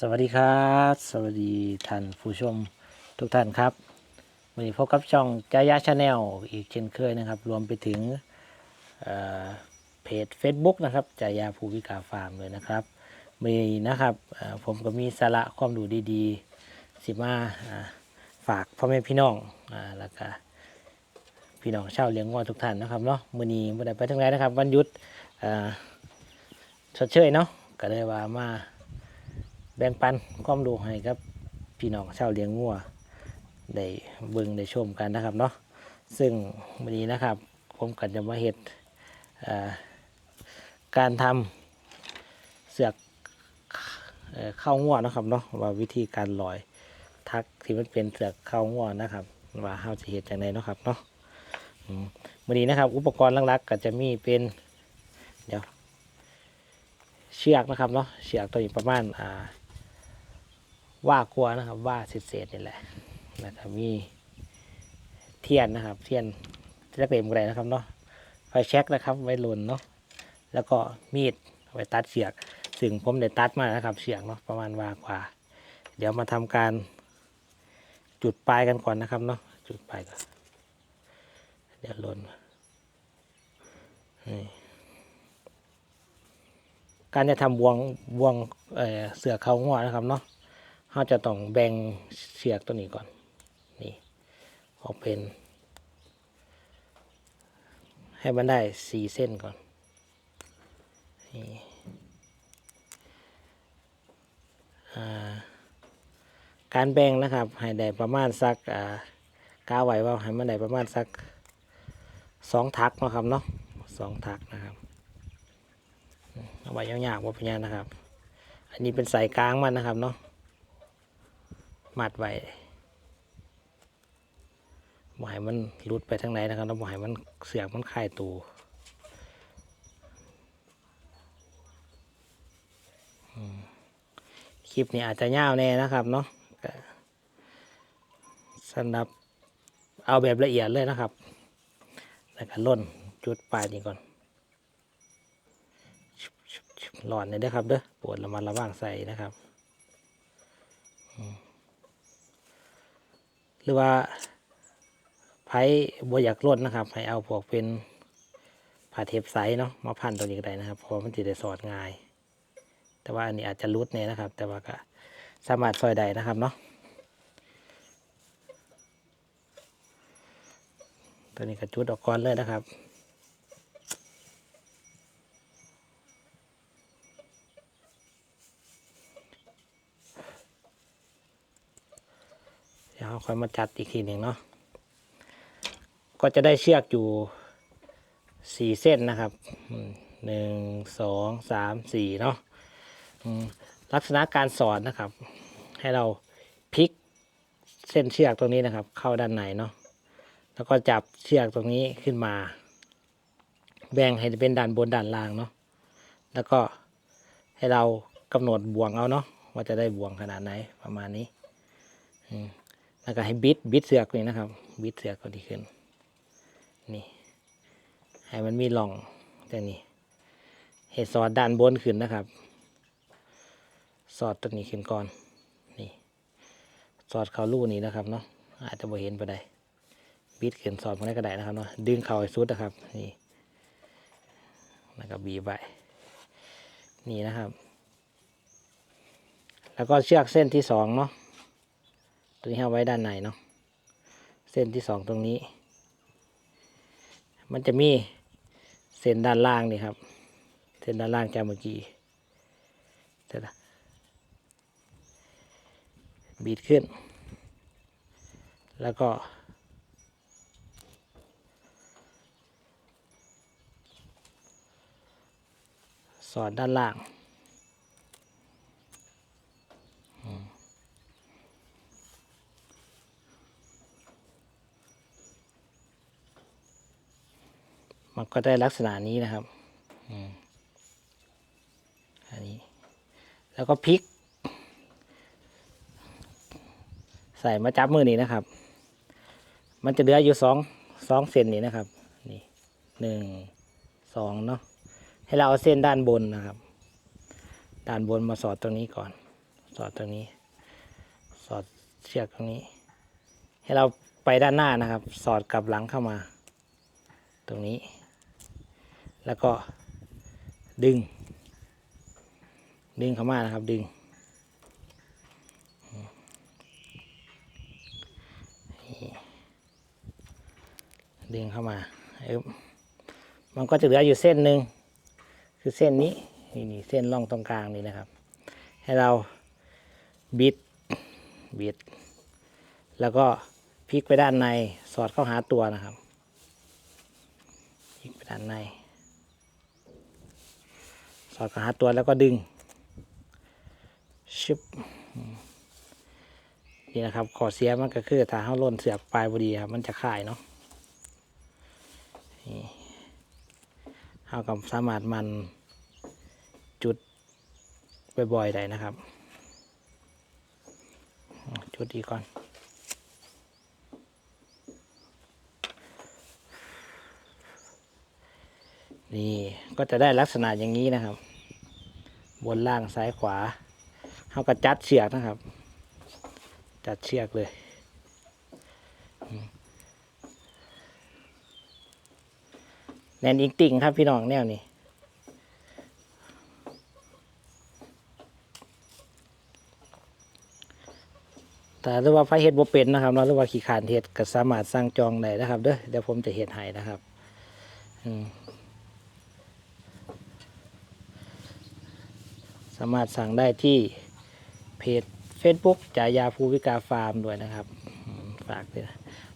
สวัสดีครับ สวัสดีท่านผู้ชมทุกท่านครับวันนี้พบกับช่องจายาชาแนลอีกเช่นเคยนะครับ รวมไปถึงเเพจ Facebook นะครับจายาภูวิกาฟาร์มเลยนะครับมีนะครับผมก็มีสาระความรู้ดีๆ สิมาฝากพ่อแม่พี่น้องอ่าแล้วก็พี่น้องชาวเลี้ยงวัวทุกท่านนะครับเนาะมือนี้บ่ได้ไปทางไหนนะครับ วันหยุดชดเชยเนาะก็เลยว่ามา แบ่งปันความรู้ให้กับ พี่น้องชาวเลี้ยงงัวได้เบิ่งได้ชมกันนะครับเนาะซึ่งวันนี้นะครับผมก็จะมาเห็ดการทำเสือกเข้างัวนะครับเนาะว่าวิธีการลอยทักที่มันเป็นเสือกเข้างัวนะครับ ว่าเฮาจะเห็ดจังไดเนาะครับเนาะวันนี้นะครับ อุปกรณ์หลักๆก็จะมีเป็นเดี๋ยวเชือกนะครับเนาะเชือกตัวนี้ประมาณอ่า ว่ากลัวนะครับ ว่าเศษๆนี่แหละนะครับมีเทียนนะครับ เทียนที่เล็กๆอะไรนะครับเนาะไฟแช็กนะครับไว้หล่นเนาะแล้วก็มีดไว้ตัดเสียกซึ่งผมได้ตัดมานะครับเสียงเนาะประมาณว่ากว่า เดี๋ยวมาทำการจุดปลายกันก่อนนะครับเนาะจุดปลายก่อนเดี๋ยวหล่นการจะทำบวงบวงเเสือเขาหัวนะครับเนาะ เราจะต้องแบ่งเสียกตัวนี้ก่อนนี่ออกเป็นให้มันได้สี่เส้นก่อนนี่การแบ่งนะครับให้ได้ประมาณสักอ่ากาไว้ว่าให้มันได้ประมาณสักสองทักนะครับเนาะสองทักนะครับเอาไว้ยาวๆว่าเป็นยังนะครับ อันนี้เป็นสายกลางมันนะครับเนาะ มัดไว้บ่ให้มันหลุดไปทางไหนนะครับแล้วบ่ให้มันเสือกมันคลายตูอืมคลิปนี้อาจจะยาวแน่นะครับเนาะสำหรับเอาแบบละเอียดเลยนะครับ แล้วก็ล่นจุดปลายนี้ก่อนหลอนเลยเด้อครับเด้อปวดระมัดระวังใส่นะครับ หรือว่าไผ่บัอยากลดนะครับให้เอาพวกเป็นผ่าเทปไซส์เนาะมาพันตัวนี้ก็ได้นะครับเพราะมันจะได้สอดง่าย แต่ว่าอันนี้อาจจะรุดเนี่ยนะครับ แต่ว่าก็สามารถซอยได้นะครับเนาะตัวนี้ก็จุดออกก่อนเลยนะครับ เดี๋ยวค่อยมาจัดอีกทีหนึ่งเนาะก็จะได้เชือกอยู่สี่เส้นนะครับหนึ่งสองสามสี่เนาะลักษณะการสอนนะครับ ให้เราพลิกเส้นเชือกตรงนี้นะครับ เข้าด้านในเนาะแล้วก็จับเชือกตรงนี้ขึ้นมา แบ่งให้เป็นด้านบนด้านล่างเนาะแล้วก็ให้เรากำหนดบ่วงเอาเนาะว่าจะได้บ่วงขนาดไหนประมาณนี้ อืม แล้วก็ให้บิดบิดเสือกนี่นะครับ บิดเสือกก็ดีขึ้น นี่ให้มันมีร่องแต่นี่ให้สอดด้านบนขึ้นนะครับ สอดตัวนี้ขึ้นก่อน นี่ สอดเข้ารูนี้นะครับเนาะอาจจะบ่เห็นไปได้บิดขึ้นสอดมาได้ก็ได้นะครับเนาะดึงเข่าให้สุดนะครับ นี่แล้วก็บีบไว้นี่นะครับ แล้วก็เชือกเส้นที่สองเนาะ ตัวนี้เอาไว้ด้านในเนาะเส้นที่สองตรงนี้ มันจะมีเส้นด้านล่างนี่ครับ เส้นด้านล่างจากเมื่อกี้เสร็จละบีดขึ้น แล้วก็สอดด้านล่าง มันก็ได้ลักษณะนี้นะครับอันนี้ แล้วก็พลิก ใส่มาจับมือนี้นะครับ มันจะเหลืออยู่สองสองเส้นนี้นะครับ นี่หนึ่งสองเนาะ ให้เราเอาเส้นด้านบนนะครับ ด้านบนมาสอดตรงนี้ก่อน สอดตรงนี้ สอดเชือกตรงนี้ ให้เราไปด้านหน้านะครับ สอดกลับหลังเข้ามา ตรงนี้ แล้วก็ดึง ดึงเข้ามานะครับดึงดึงเข้ามามันก็จะเหลืออยู่เส้นหนึ่งคือเส้นนี้นี่นี่เส้นร่องตรงกลางนี่นะครับ ให้เราบิดบิด แล้วก็พลิกไปด้านในสอดเข้าหาตัวนะครับพลิกไปด้านใน สอดเข้าหาตัวแล้วก็ดึงชึบนี่นะครับขอเสียมันก็คือถ้าเขาล่นเสือกปลายบดีครับมันจะข่ายเนาะนี่เขากับสามารถมันจุดบ่อยๆได้นะครับ จุดอีก่อน นี่ก็จะได้ลักษณะอย่างนี้นะครับ บนล่างซ้ายขวาเขาก็จัดเชือกนะครับ จัดเชือกเลยแนนอิงติ่งครับพี่น้องแนวนี้แต่หรือว่าไฟเฮ็ดบ่เป็นนะครับเนาหรือว่าขี้ขานเฮ็ดก็สามารถสั่งจองได้นะครับ เด้อเดี๋ยวผมจะเฮ็ดให้นะครับ อืมามารถสั่งได้ที่เพจ Facebook จายาภูวิกาฟาร์มด้วยนะครับฝากด้วย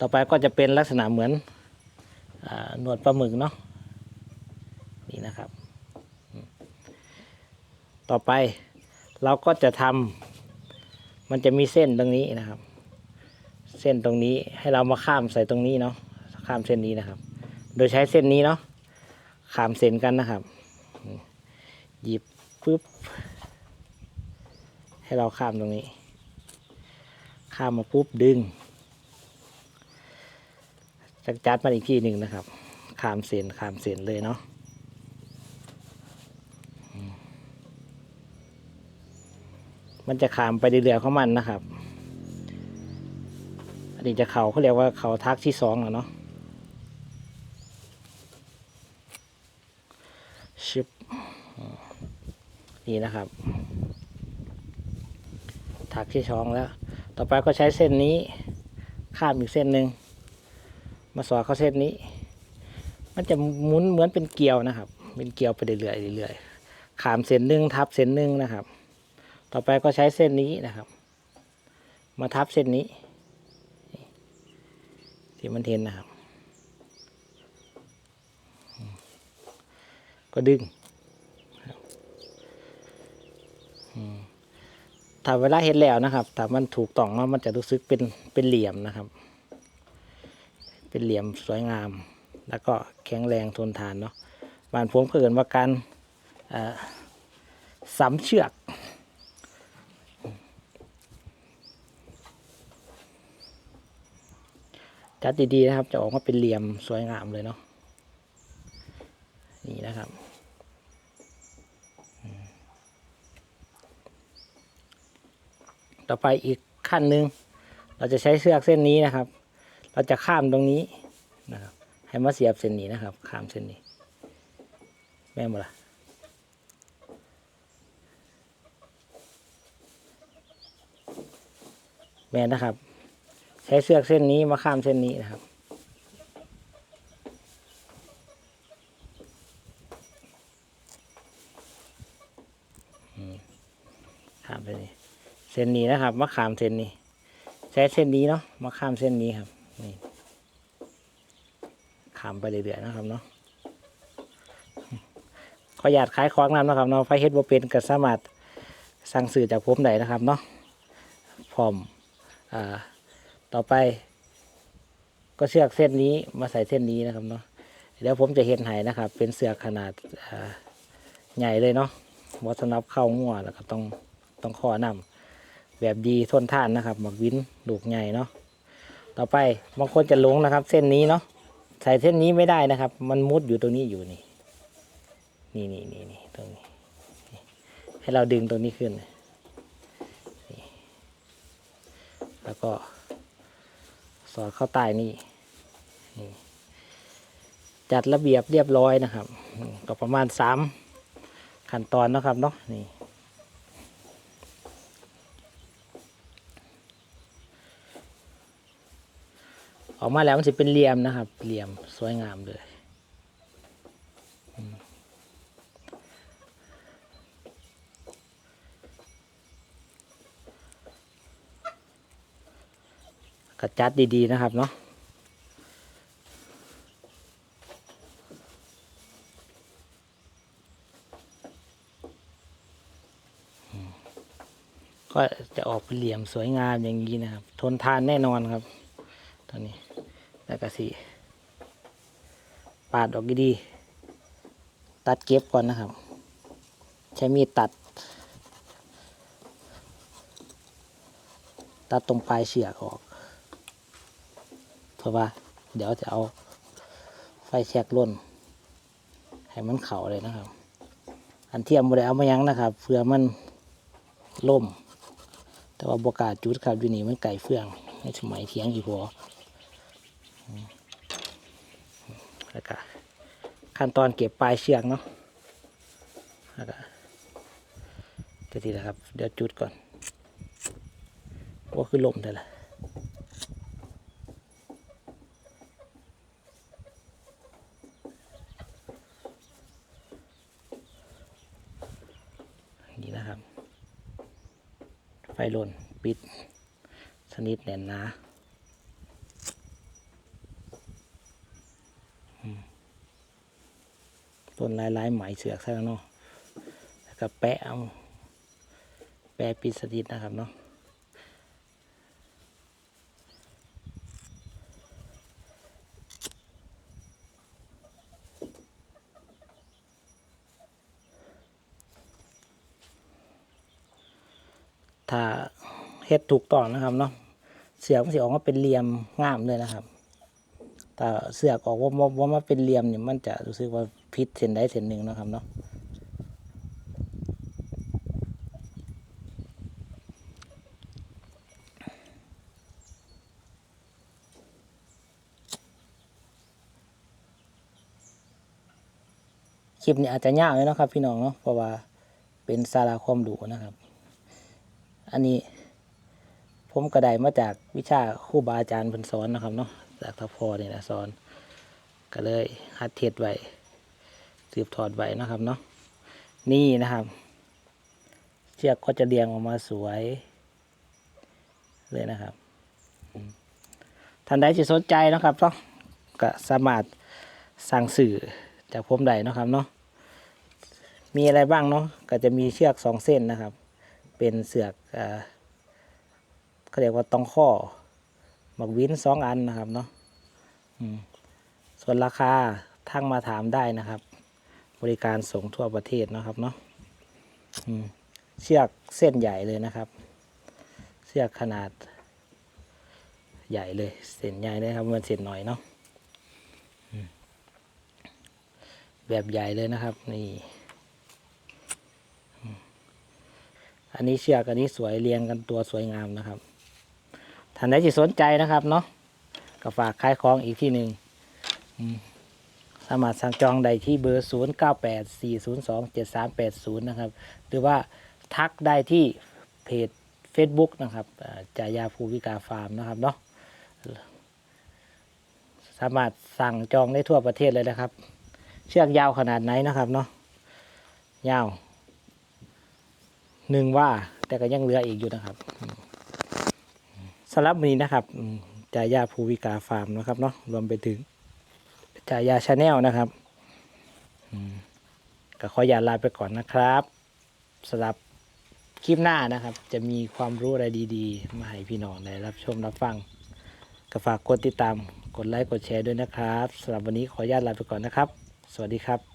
ต่อไปก็จะเป็นลักษณะเหมือนอหนวดปลาหมึกเนาะนี่นะครับ ต่อไปเราก็จะทำมันจะมีเส้นตรงนี้นะครับ เส้นตรงนี้ให้เรามาข้ามใส่ตรงนี้เนาะข้ามเส้นนี้นะครับ โดยใช้เส้นนี้เนาะข้ามเส้นกันนะครับ หยิบปุ๊บ ให้เราข้ามตรงนี้ ข้ามมาปุ๊บดึงจักจัดมันอีกทีหนึ่งนะครับ ข้ามเส้นข้ามเส้นเลยเนาะมันจะข้ามไปเรื่อยๆของมันนะครับ อันนี้จะเขาเขาเรียกว่าเขาทักที่สองแล้วเนาะชิบอืมนี่นะครับ ถักที่ช้องแล้ว ต่อไปก็ใช้เส้นนี้ข้ามอีกเส้นหนึ่งมาสอดเข้าเส้นนี้ มันจะหมุนเหมือนเป็นเกลียวนะครับ เป็นเกลียวไปเรื่อยๆเรื่อยๆขามเส้นหนึ่งทับเส้นหนึ่งนะครับ ต่อไปก็ใช้เส้นนี้นะครับ มาทับเส้นนี้ ที่มันเห็นนะครับ ก็ดึง ถ้าเวลาเห็นแล้วนะครับถ้ามันถูกต้องเนาะมันจะรู้สึกเป็นเป็นเหลี่ยมนะครับ เป็นเหลี่ยมสวยงาม แล้วก็แข็งแรงทนทานเนาะบานผมเกินว่าการสำเชือกจัดดีๆนะครับ จะออกมาเป็นเหลี่ยมสวยงามเลยเนาะนี่นะครับ ต่อไปอีกขั้นหนึ่งเราจะใช้เชือกเส้นนี้นะครับ เราจะข้ามตรงนี้นะครับ ให้มาเสียบเส้นนี้นะครับ ข้ามเส้นนี้ แม่นบ่ละแม่นนะครับ ใช้เชือกเส้นนี้มาข้ามเส้นนี้นะครับข้ามเส้นนี้ เส้นนี้นะครับมาข้ามเส้นนี้ ใช้เส้นนี้เนาะมาข้ามเส้นนี้ครับนี่ข้ามไปเรื่อยๆนะครับเนาะขอยากขายของนำนะครับเนาะไฟเฮ็ดบ่เป็นก็สามารถสั่งซื้อจากผมได้นะครับเนาะพร้อมอ่าต่อไป ก็เชือกเส้นนี้มาใส่เส้นนี้นะครับเนาะเดี๋ยวผมจะเห็นให้นะครับ เป็นเสือกขนาดใหญ่เลยเนาะวัสำหรับเข้างัวแล้วก็ต้องต้องข้อนำ แบบดีทนทานนะครับหมักวินลูกใหญ่เนาะต่อไปบางคนจะหลงนะครับ เส้นนี้เนาะใส่เส้นนี้ไม่ได้นะครับ มันมุดอยู่ตรงนี้อยู่นี่ นี่นี่นี่นี่ตรงนี้ ให้เราดึงตรงนี้ขึ้นแล้วก็ สอดเข้าใต้นี่นี่จัดระเบียบเรียบร้อยนะครับ ก็ประมาณสามขั้นตอนนะครับเนาะนี่ ออกมาแล้วมันจะเป็นเหลี่ยมนะครับ เหลี่ยมสวยงามเลยอืมก็จัดดีๆนะครับเนาะก็จะออกเป็นเหลี่ยมสวยงามอย่างนี้นะครับ ทนทานแน่นอนครับ ตอนนี้ แล้วก็สีปาดออกดีๆตัดเก็บก่อนนะครับ ใช้มีดตัด ตัดตรงปลายเชือกออก เพราะว่า เดี๋ยวจะเอาไฟแชกล่น ให้มันเข่าเลยนะครับ อันเทียมบไดเอามายังนะครับเพื่อมันล่ม แต่ว่าบกาจุดครับอยู่นี่มันไก่เฟื่องในสมัยเทียงอีพอมแล้วก็ ขั้นตอนเก็บปลายเชือกเนาะแล้วก็จะทีนะครับ เดี๋ยวจุดก่อนว่าคือลมได้ละนี่นะครับ ไฟลนปิด สนิทแน่นหนาอืม ต้นลายลายไหมเสือกซะแล้วเนาะแล้วก็แปะเอาแปะปิดสนิทนะครับเนาะถ้าเฮ็ดถูกต้องนะครับเนาะเสือกมันสิออกมาเป็นเหลี่ยมงามเลยนะครับ แต่เสือกออกว่าว่าว่ามาเป็นเหลี่ยมเนี่ยมันจะรู้สึกว่าพิษเส้นใดเส้นหนึ่งนะครับเนาะคลิปนี้อาจจะยากเลยนะครับ พี่น้องเนาะเพราะว่าเป็นสาระความรู้นะครับ อันนี้ผมก็ได้มาจากวิชาครูบาอาจารย์เพิ่นสอนนะครับเนาะ จากทพอนี่แหละสอน ก็เลยหัดเทศไว้สืบทอดไว้นะครับเนาะนี่นะครับเชือกก็จะเรียงออกมาสวย เลยนะครับท่านใดที่สนใจนะครับเนาะก็สามารถสั่งสื่อจากผมได้เนะครับเนาะมีอะไรบ้างเนาะก็จะมีเชือกสองเส้นนะครับ เป็นเสือกอ่อเขาเรียกว่าตองข้อ หมักวินสองอันนะครับเนาะส่วนราคาทั้งมาถามได้นะครับ บริการส่งทั่วประเทศนะครับเนาะเชือกเส้นใหญ่เลยนะครับ เชือกขนาด ใหญ่เลยเส้นใหญ่เลยครับมันเส้นหน่อยเนาะแบบใหญ่เลยนะครับนี่อันนี้เชือกอันนี้สวยเรียงกันตัวสวยงามนะครับ ท่านใดที่สนใจนะครับเนาะก็ฝากขายของอีกที่หนึ่งสามารถสั่งจองได้ที่เบอร์ 0 9 8 4 0 2 7 3 8 0 นะครับ หรือว่าทักได้ที่เพจ Facebook นะครับจายาภูวิกาฟาร์มนะครับเนาะสามารถสั่งจองได้ทั่วประเทศเลยนะครับ เชือกยาวขนาดไหนนะครับเนาะยาวหนึ่งว่าแต่ก็ยังเหลืออีกอยู่นะครับ สำหรับวันนี้นะครับจายาภูวิกาฟาร์มนะครับเนาะรวมไปถึงจายาชาแนลนะครับก็ขออย่าตลาไปก่อนนะครับสำหรับคลิปหน้านะครับ จะมีความรู้อะไรดีๆ มาให้พี่น้องได้รับชมรับฟังก็ฝากกดติดตามกดไลค์กดแชร์ด้วยนะครับสำหรับวันนี้ขออนุญาตลาไปก่อนนะครับ สวัสดีครับ